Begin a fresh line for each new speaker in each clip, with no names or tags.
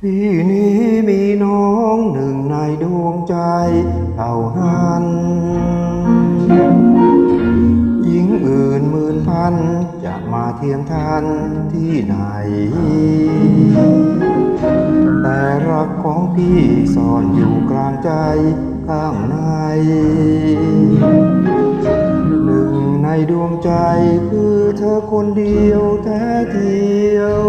พี่นี้มีน้องหนึ่งในดวงใจเต่าหันหญิงอื่นหมื่นพันจะมาเทียมทันที่ไหน แต่รักของพี่ซ่อนอยู่กลางใจข้างใน ดวงใจคือเธอคนเดียวแท้เทียว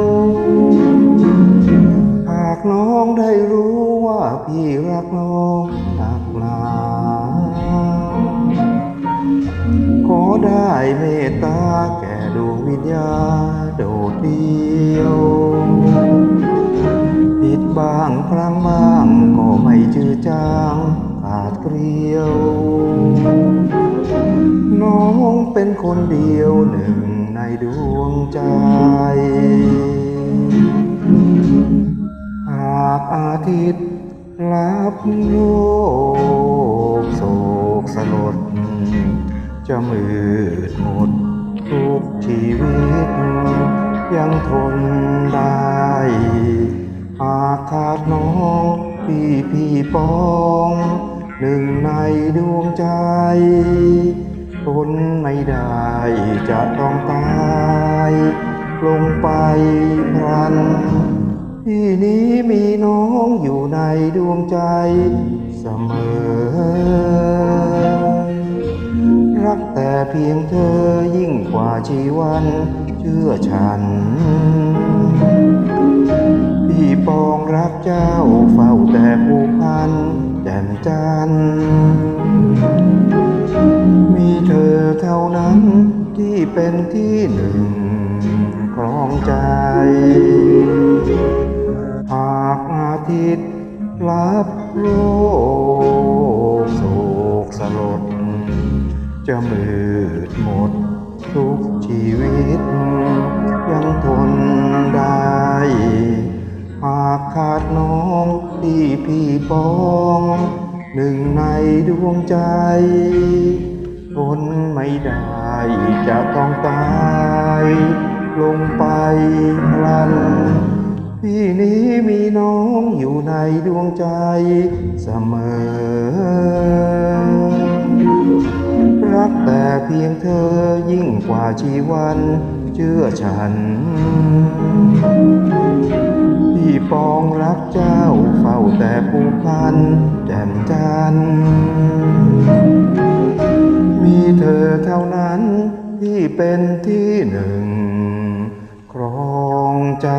หากน้องได้รู้ว่าพี่รักน้องหนักหนาขอได้เมตตาแก่ดวงวิญญาโดดเดียว ผิดบ้างพลั้งบ้างก็ไม่จืดจางาดเกลียว น้องเป็นคนเดียวหนึ่งในดวงใจ หากอาทิตย์รับโลกโศกสลด จะมืดหมดทุกชีวิต ยังทนได้หากขาดน้องพี่พี่ปอง หนึ่งในดวงใจ ทนไม่ได้จะต้องตาย ลงไปพรัน ที่นี้มีน้องอยู่ในดวงใจเสมอรักแต่เพียงเธอยิ่งกว่าชีวัน เชื่อฉัน พี่ปองรักเจ้าเฝ้าแต่ผูกพัน แจ่มจันมีเธอเท่านั้นที่เป็นที่หนึ่งครองใจ หากอาทิตย์รับโลกโศกสลดจะมือ ขาดน้องที่พี่ปอง หนึ่งในดวงใจทนไม่ได้จะต้องตาย ลงไปพลัน พี่นี้มีน้องอยู่ในดวงใจเสมอรักแต่เพียงเธอยิ่งกว่าชีวัน เชื่อฉัน ปองรักเจ้าเฝ้าแต่ผูกพันแจ่มจัน มีเธอเท่านั้นที่เป็นที่หนึ่ง ครองใจ